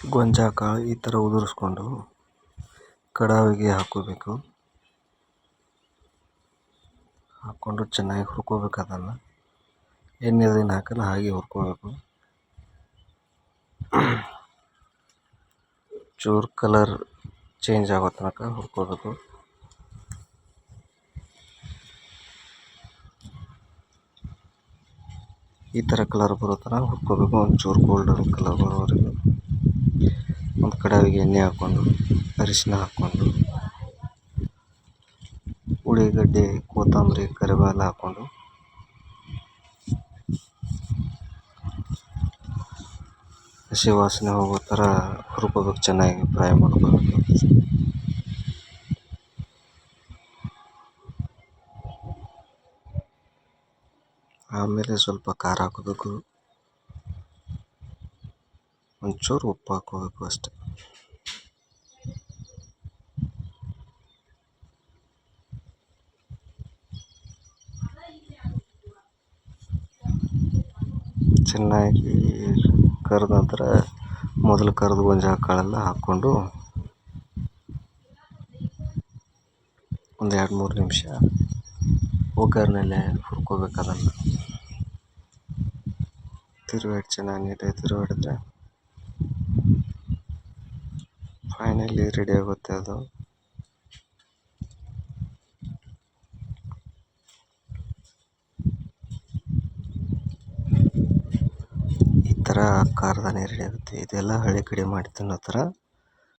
ಗೊಂಜಾಳ ಕಾಳು ಈ ಥರ ಉದುರಿಸ್ಕೊಂಡು ಕಡಾವಿಗೆ ಹಾಕ್ಕೋಬೇಕು. ಹಾಕ್ಕೊಂಡು ಚೆನ್ನಾಗಿ ಹುರ್ಕೋಬೇಕು ಅದನ್ನು. ಎಣ್ಣೆ ಅದೇನು ಹಾಕಲ್ಲ, ಹಾಗೆ ಹುರ್ಕೋಬೇಕು. ಚೂರು ಕಲರ್ ಚೇಂಜ್ ಆಗೋ ತನಕ ಹುರ್ಕೋಬೇಕು. ಈ ಥರ ಕಲರ್ ಬರೋ ತನಕ ಹುರ್ಕೋಬೇಕು. ಒಂಚೂರು ಗೋಲ್ಡನ್ ಕಲರ್ ಬರೋವರೆಗೂ. ಕಡಾವಿಗೆ ಎಣ್ಣೆ ಹಾಕ್ಕೊಂಡು ಅರಿಶಿನ ಹಾಕ್ಕೊಂಡು ಉಳ್ಳಿಗಡ್ಡೆ ಕೊತ್ತಂಬರಿ ಕರಿಬೇವು ಹಾಕ್ಕೊಂಡು, ಹಸಿ ವಾಸನೆ ಹೋಗೋ ಥರ ಹುರ್ಕೋಬೇಕು ಚೆನ್ನಾಗಿ ಫ್ರೈ ಮಾಡ್ಕೋಬೇಕು. ಆಮೇಲೆ ಸ್ವಲ್ಪ ಖಾರ ಹಾಕೋಬೇಕು. ಒಂಚೂರು ಉಪ್ಪು ಹಾಕೋಬೇಕು ಅಷ್ಟೆ. ಚೆನ್ನಾಗಿ ಕರೆದ ನಂತರ ಮೊದಲು ಕರೆದು ಗೊಂಜಾಳ ಕಾಳೆಲ್ಲ ಹಾಕ್ಕೊಂಡು ಒಂದು ಎರಡು ಮೂರು ನಿಮಿಷ ಒಗ್ಗರಣೆಲೆ ಹುರ್ಕೋಬೇಕು ಅದನ್ನು. ತಿರುವಾಡಿ ಚೆನ್ನಾಗಿ ನೀಟಾಗಿ ತಿರುವಾಡಿದ್ರೆ ಫೈನಲಿ ರೆಡಿ ಆಗುತ್ತೆ ಅದು. ಈ ಕಾರದ ಖಾರದಾನೆ ಆಗುತ್ತೆ. ಇದೆಲ್ಲ ಹಳ್ಳಿ ಕಡೆ ಮಾಡಿ ತಿನ್ನೋ ಥರ